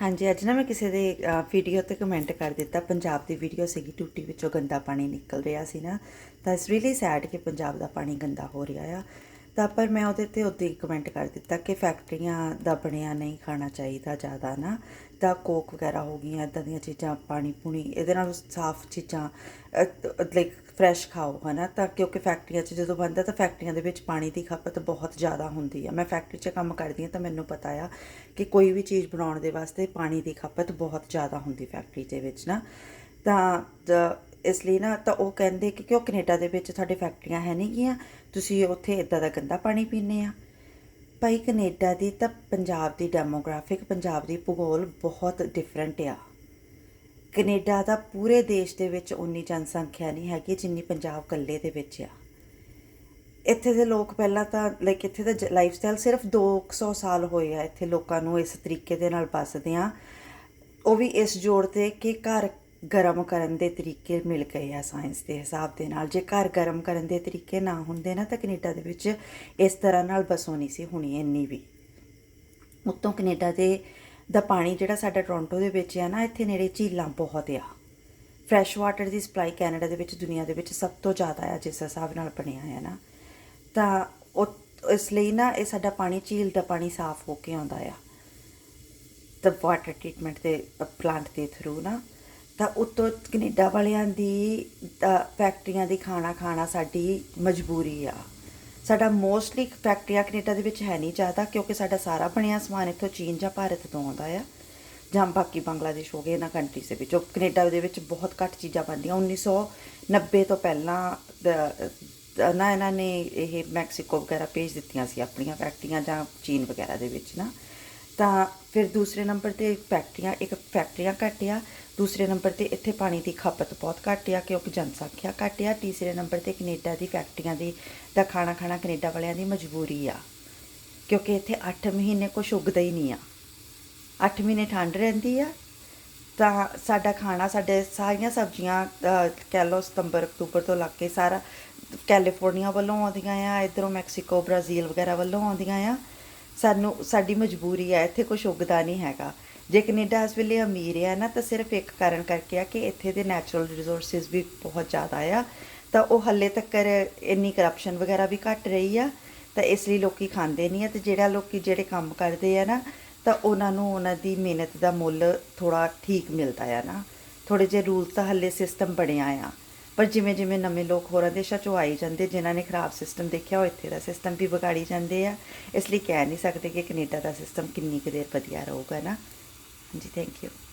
ਹਾਂਜੀ, ਅੱਜ ਨਾ ਮੈਂ ਕਿਸੇ ਦੇ ਵੀਡੀਓ ਤੇ ਕਮੈਂਟ ਕਰ ਦਿੱਤਾ। ਪੰਜਾਬ ਦੀ ਵੀਡੀਓ ਸੀਗੀ, ਟੂਟੀ ਵਿੱਚੋਂ ਗੰਦਾ ਪਾਣੀ ਨਿਕਲ ਰਿਹਾ ਸੀ ਨਾ। ਤਾਂ ਇਸ ਰੀਲੀ ਸੈਡ ਕਿ ਪੰਜਾਬ ਦਾ ਪਾਣੀ ਗੰਦਾ ਹੋ ਰਿਹਾ ਆ। ਤਾਂ ਪਰ ਮੈਂ ਉਹਦੇ ਤੇ ਉੱਤੇ ਕਮੈਂਟ ਕਰ ਦਿੱਤਾ ਕਿ ਫੈਕਟਰੀਆਂ ਦਾ ਬਣਿਆ ਨਹੀਂ ਖਾਣਾ ਚਾਹੀਦਾ ਜ਼ਿਆਦਾ ਨਾ। ਤਾਂ ਕੋਕ ਵਗੈਰਾ ਹੋ ਗਈਆਂ ਇਦਾਂ ਦੀਆਂ ਚੀਜ਼ਾਂ, ਪਾਣੀ ਪੂਣੀ, ਇਹਦੇ ਨਾਲ ਸਾਫ਼ ਚੀਜ਼ਾਂ ਲਾਈਕ ਫਰੈਸ਼ ਖਾਓ, ਹਨਾ। ਤਾਂ ਕਿਉਂਕਿ ਫੈਕਟਰੀਆਂ 'ਚ ਜਦੋਂ ਬਣਦਾ ਤਾਂ ਫੈਕਟਰੀਆਂ ਦੇ ਵਿੱਚ ਪਾਣੀ ਦੀ ਖਪਤ ਬਹੁਤ ਜ਼ਿਆਦਾ ਹੁੰਦੀ ਆ। ਮੈਂ ਫੈਕਟਰੀ 'ਚ ਕੰਮ ਕਰਦੀ ਹਾਂ ਤਾਂ ਮੈਨੂੰ ਪਤਾ ਆ ਕਿ ਕੋਈ ਵੀ ਚੀਜ਼ ਬਣਾਉਣ ਦੇ ਵਾਸਤੇ ਪਾਣੀ ਦੀ ਖਪਤ ਬਹੁਤ ਜ਼ਿਆਦਾ ਹੁੰਦੀ ਫੈਕਟਰੀ ਦੇ ਵਿੱਚ ਨਾ। ਤਾਂ ਜ- ਇਸ ਲਈ ਨਾ ਤਾਂ ਉਹ ਕਹਿੰਦੇ ਕਿ ਕਿਉਂ ਕੈਨੇਡਾ ਦੇ ਵਿੱਚ ਤੁਹਾਡੇ ਫੈਕਟਰੀਆਂ ਹੈ ਨਹੀਂ ਗੀਆਂ? ਤੁਸੀਂ ਉੱਥੇ ਇਦਾਂ ਦਾ ਗੰਦਾ ਪਾਣੀ ਪੀਂਦੇ ਆ। ਭਾਈ, ਕੈਨੇਡਾ ਦੀ ਤਾਂ ਪੰਜਾਬ ਦੀ ਡੈਮੋਗ੍ਰਾਫਿਕ ਪੰਜਾਬ ਦੀ ਭੂਗੋਲ ਬਹੁਤ ਡਿਫਰੈਂਟ ਆ। ਕੈਨੇਡਾ ਦਾ ਪੂਰੇ ਦੇਸ਼ ਦੇ ਵਿੱਚ ਉਨੀ ਜਨਸੰਖਿਆ ਨਹੀਂ ਹੈਗੀ ਜਿੰਨੀ ਪੰਜਾਬ ਇਕੱਲੇ ਦੇ ਵਿੱਚ ਆ। ਇੱਥੇ ਦੇ ਲੋਕ ਪਹਿਲਾਂ ਤਾਂ ਲਾਈਕ ਇੱਥੇ ਦਾ ਲਾਈਫ ਸਟਾਈਲ ਸਿਰਫ 200 ਸਾਲ ਹੋਏ ਆ ਇੱਥੇ ਲੋਕਾਂ ਨੂੰ ਇਸ ਤਰੀਕੇ ਦੇ ਨਾਲ ਬਸਦੇ ਆ। ਉਹ ਵੀ ਇਸ ਜੋੜ ਤੇ ਕਿ ਘਰ ਗਰਮ ਕਰਨ ਦੇ ਤਰੀਕੇ ਮਿਲ ਗਏ ਆ ਸਾਇੰਸ ਦੇ ਹਿਸਾਬ ਦੇ ਨਾਲ। ਜੇ ਘਰ ਗਰਮ ਕਰਨ ਦੇ ਤਰੀਕੇ ਨਾ ਹੁੰਦੇ ਨਾ ਤਾਂ ਕੈਨੇਡਾ ਦੇ ਵਿੱਚ ਇਸ ਤਰ੍ਹਾਂ ਨਾਲ ਬਸੋ ਨਹੀਂ ਸੀ ਹੋਣੀ ਇੰਨੀ ਵੀ। ਉੱਤੋਂ ਕੈਨੇਡਾ ਦੇ, ਦਾ ਪਾਣੀ ਜਿਹੜਾ ਸਾਡਾ ਟੋਰਾਂਟੋ ਦੇ ਵਿੱਚ ਆ ਨਾ, ਇੱਥੇ ਨੇੜੇ ਝੀਲਾਂ ਬਹੁਤ ਆ। ਫਰੈਸ਼ ਵਾਟਰ ਦੀ ਸਪਲਾਈ ਕੈਨੇਡਾ ਦੇ ਵਿੱਚ, ਦੁਨੀਆ ਦੇ ਵਿੱਚ ਸਭ ਤੋਂ ਜ਼ਿਆਦਾ ਆ, ਜਿਸ ਹਿਸਾਬ ਨਾਲ ਬਣਿਆ ਆ ਨਾ। ਤਾਂ ਉਹ, ਇਸ ਲਈ ਨਾ ਇਹ ਸਾਡਾ ਪਾਣੀ ਝੀਲ ਦਾ ਪਾਣੀ ਸਾਫ਼ ਹੋ ਕੇ ਆਉਂਦਾ ਆ। ਤਾਂ ਵਾਟਰ ਟ੍ਰੀਟਮੈਂਟ ਦੇ ਪਲਾਂਟ ਦੇ ਥਰੂ ਨਾ। ਤਾਂ ਉੱਤੋਂ ਕੈਨੇਡਾ ਵਾਲਿਆਂ ਦੀ ਫੈਕਟਰੀਆਂ ਦੀ ਖਾਣਾ ਖਾਣਾ ਸਾਡੀ ਮਜਬੂਰੀ ਆ। ਸਾਡਾ ਮੋਸਟਲੀ ਫੈਕਟਰੀਆਂ ਕੈਨੇਡਾ ਦੇ ਵਿੱਚ ਹੈ ਨਹੀਂ ਜ਼ਿਆਦਾ ਕਿਉਂਕਿ ਸਾਡਾ ਸਾਰਾ ਬਣਿਆ ਸਮਾਨ ਇੱਥੋਂ ਚੀਨ ਜਾਂ ਭਾਰਤ ਤੋਂ ਆਉਂਦਾ ਆ। ਜਾਂ ਬਾਕੀ ਬੰਗਲਾਦੇਸ਼ ਹੋ ਗਏ, ਇਹਨਾਂ ਕੰਟਰੀਜ਼ ਦੇ ਵਿੱਚ। ਉਹ ਕੈਨੇਡਾ ਦੇ ਵਿੱਚ ਬਹੁਤ ਘੱਟ ਚੀਜ਼ਾਂ ਬਣਦੀਆਂ। 1990 ਤੋਂ ਪਹਿਲਾਂ ਨਾ ਇਹਨਾਂ ਨੇ ਇਹ ਮੈਕਸੀਕੋ ਵਗੈਰਾ ਭੇਜ ਦਿੱਤੀਆਂ ਸੀ ਆਪਣੀਆਂ ਫੈਕਟਰੀਆਂ ਜਾਂ ਚੀਨ ਵਗੈਰਾ ਦੇ ਵਿੱਚ ਨਾ। ਤਾਂ ਫਿਰ ਦੂਸਰੇ ਨੰਬਰ ਤੇ ਫੈਕਟਰੀਆਂ, ਇੱਕ ਫੈਕਟਰੀਆਂ ਘੱਟ ਆ ਦੂਸਰੇ ਨੰਬਰ ਤੇ ਇੱਥੇ ਪਾਣੀ ਦੀ ਖਪਤ ਬਹੁਤ ਘੱਟ ਆ, ਕਿਉਂਕਿ ਜਨਸੰਖਿਆ ਘੱਟ ਆ। ਤੀਸਰੇ ਨੰਬਰ ਤੇ ਕੈਨੇਡਾ ਦੀ ਫੈਕਟਰੀਆਂ ਦੀ, ਦਾ ਖਾਣਾ ਖਾਣਾ ਕੈਨੇਡਾ ਵਾਲਿਆਂ ਦੀ ਮਜਬੂਰੀ ਆ। ਕਿਉਂਕਿ ਇੱਥੇ 8 ਮਹੀਨੇ ਕੁਛ ਉੱਗਦਾ ਹੀ ਨਹੀਂ ਆ। 8 ਮਹੀਨੇ ਠੰਡ ਰਹਿੰਦੀ ਆ, ਤਾਂ ਸਾਡਾ ਖਾਣਾ, ਸਾਡੇ ਸਾਰੀਆਂ ਸਬਜ਼ੀਆਂ ਕਹਿ ਲਓ ਸਤੰਬਰ, ਅਕਤੂਬਰ ਤੋਂ ਲੱਗ ਕੇ ਸਾਰਾ ਕੈਲੀਫੋਰਨੀਆ ਵੱਲੋਂ ਆਉਂਦੀਆਂ ਆ, ਇਧਰੋਂ ਮੈਕਸੀਕੋ, ਬ੍ਰਾਜ਼ੀਲ ਵਗੈਰਾ ਵੱਲੋਂ ਆਉਂਦੀਆਂ ਆ। ਸਾਨੂੰ, ਸਾਡੀ ਮਜਬੂਰੀ ਆ, ਇੱਥੇ ਕੁਝ ਉੱਗਦਾ ਨਹੀਂ ਹੈਗਾ। ਜੇ ਕੈਨੇਡਾ ਇਸ ਵੇਲੇ ਅਮੀਰ ਆ ਨਾ, ਤਾਂ ਸਿਰਫ ਇੱਕ ਕਾਰਨ ਕਰਕੇ ਆ ਕਿ ਇੱਥੇ ਦੇ ਨੈਚੁਰਲ ਰਿਸੋਰਸਸ ਵੀ ਬਹੁਤ ਜ਼ਿਆਦਾ ਆ। ਤਾਂ ਉਹ ਹੱਲੇ ਤੱਕ ਇੰਨੀ ਕਰਪਸ਼ਨ ਵਗੈਰਾ ਵੀ ਘਟ ਰਹੀ ਆ, ਤਾਂ ਇਸ ਲਈ ਲੋਕੀ ਖਾਂਦੇ ਨਹੀਂ ਆ। ਤੇ ਜਿਹੜਾ ਲੋਕੀ ਜਿਹੜੇ ਕੰਮ ਕਰਦੇ ਆ ਨਾ, ਤਾਂ ਉਹਨਾਂ ਨੂੰ ਉਹਨਾਂ ਦੀ ਮਿਹਨਤ ਦਾ ਮੁੱਲ ਥੋੜਾ ਠੀਕ ਮਿਲਦਾ ਆ ਨਾ। ਥੋੜੇ ਜਿਹੇ ਰੂਲਸ ਤਾਂ ਹੱਲੇ ਸਿਸਟਮ ਬਣਿਆ ਆ। ਪਰ ਜਿਵੇਂ ਜਿਵੇਂ ਨਵੇਂ ਲੋਕ ਹੋਰਾਂ ਦੇਸ਼ਾਂ ਚੋਂ ਆਈ ਜਾਂਦੇ, ਜਿਨ੍ਹਾਂ ਨੇ ਖਰਾਬ ਸਿਸਟਮ ਦੇਖਿਆ, ਉਹ ਇੱਥੇ ਦਾ ਸਿਸਟਮ ਵੀ ਵਿਗਾੜੀ ਜਾਂਦੇ ਆ। ਇਸ ਲਈ ਕਹਿ ਨਹੀਂ ਸਕਦੇ ਕਿ ਕੈਨੇਡਾ ਦਾ ਸਿਸਟਮ ਕਿੰਨੀ ਕੁ ਦੇਰ ਵਧੀਆ ਰਹੂਗਾ ਨਾ। thank you.